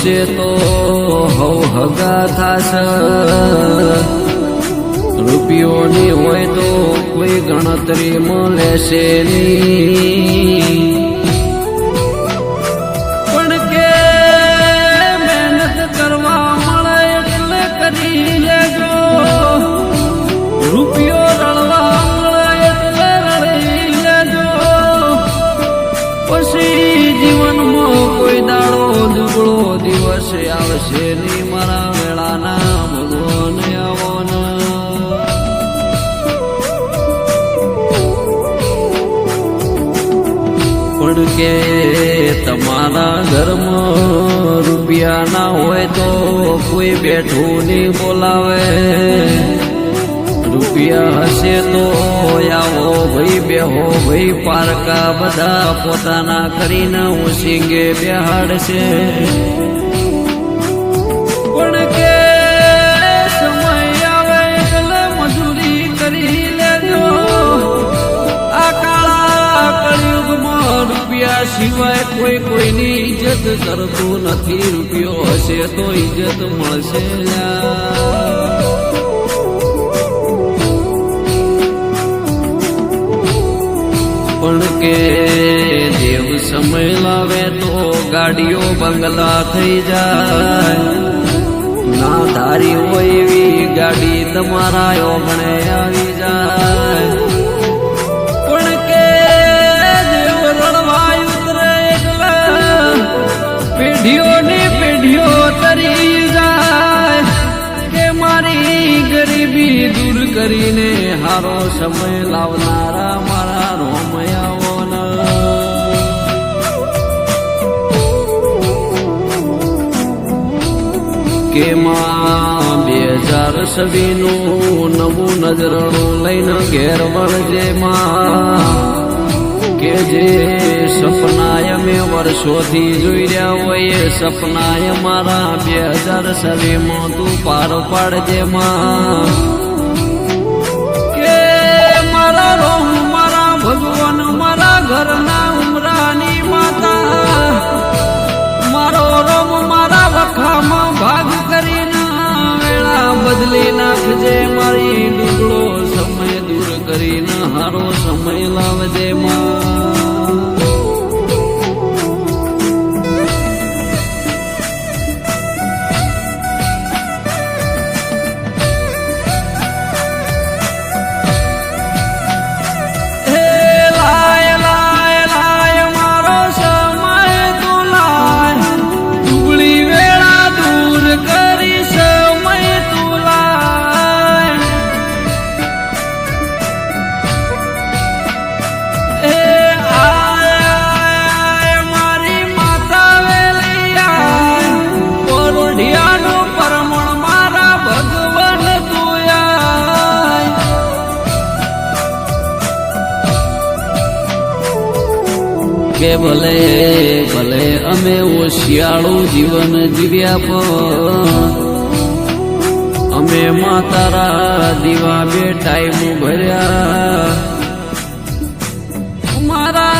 હશે તો હવ હગા થાશે. રૂપિયોની હોય તો કોઈ ગણતરીમાં લેશે નહીં. આવશે મારા વેળાના ભગવાન આવવાના પણ કે તમારા ઘરમાં રૂપિયા ના હોય તો કોઈ બેઠું નહીં બોલાવે રૂપિયા હશે તો આવો ભાઈ બેહો ભાઈ પારકા બધા પોતાના કરીને ઉસીંગે બેહાડશે રૂપિયા સિવાય કોઈ કોઈની ઇજ્જત કરતું નથી. રૂપિયો હશે તો ઇજ્જત મળશે પણ કે દેવ સમય લાવે તો ગાડીઓ બંગલા થઈ જાય. ના ધારી હોય એવી ગાડી તમારા ઓગણે કરીને હારો સમય લાવનારા મારા રોમયાઓના. કેમાં બે હજાર સદીનું નવું નજરણું લઈને ઘેર વળજે કે જે સપનાય મેં વર્ષોથી જોઈ રહ્યા હોય એ સપનાય મારા બે હજાર સવીમાં તું પાર પાડજે માં. બદલી નાખજે મારી ડુગડો સમય દૂર કરીને હારો સમય લાવજે માં. કે ભલે ભલે અમે ઓશિયાળું જીવન જીવ્યા પણ અમે માતારા દીવા બે ટાઈમ ભર્યા. મારા